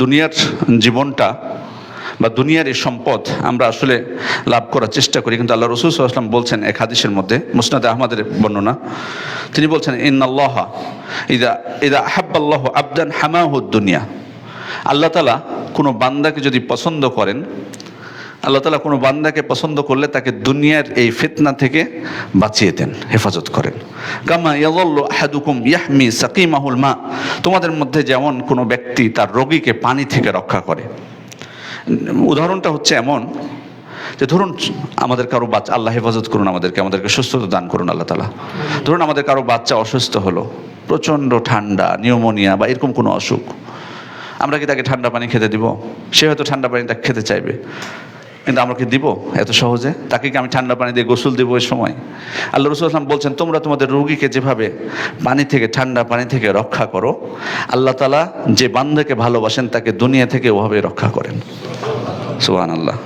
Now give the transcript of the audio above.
দুনিয়ার জীবনটা বা দুনিয়ার এই সম্পদ আমরা আসলে লাভ করার চেষ্টা করি। কিন্তু আল্লাহ রসুল আসলাম বলছেন এক হাদিসের মধ্যে, মুসনাদ আহমদের বর্ণনা, তিনি বলছেন, ইন্নাল্লাহ ইদা ইদা আহাব্বাল্লাহ আবদান হামাহুদ দুনিয়া। আল্লাহ তালা কোনো বান্দাকে যদি পছন্দ করেন আল্লাহ তালা কোনো বান্দাকে পছন্দ করলে তাকে দুনিয়ার এই ফিতনা থেকে বাঁচিয়ে দেন, হেফাজত করেন। কামা ইয়াল্লু আহাদুকুম ইয়াহমি সাকিমাহুল মা, তোমাদের মধ্যে যেমন কোনো ব্যক্তি তার রোগীকে পানি থেকে রক্ষা করে। উদাহরণটা হচ্ছে এমন যে ধরুন আমাদের কারও বাচ্চা, আল্লাহ হেফাজত করুন আমাদেরকে আমাদেরকে সুস্থতা দান করুন আল্লাহ তালা। ধরুন আমাদের কারও বাচ্চা অসুস্থ হলো, প্রচণ্ড ঠান্ডা, নিউমোনিয়া বা এরকম কোনো অসুখ, আমরা কি তাকে ঠান্ডা পানি খেতে দিব? সে হয়তো ঠান্ডা পানিটা খেতে চাইবে। কিন্তু আমরা কি দিব এত সহজে? তাকে কি আমি ঠান্ডা পানি দিয়ে গোসল দিব ওই সময়? আল্লাহ রসুল আসলাম বলছেন, তোমরা তোমাদের রুগীকে যেভাবে পানি থেকে, ঠান্ডা পানি থেকে রক্ষা করো, আল্লাহ তালা যে বান্ধাকে ভালোবাসেন তাকে দুনিয়া থেকে ওভাবে রক্ষা করেন। সুবাহ আল্লাহ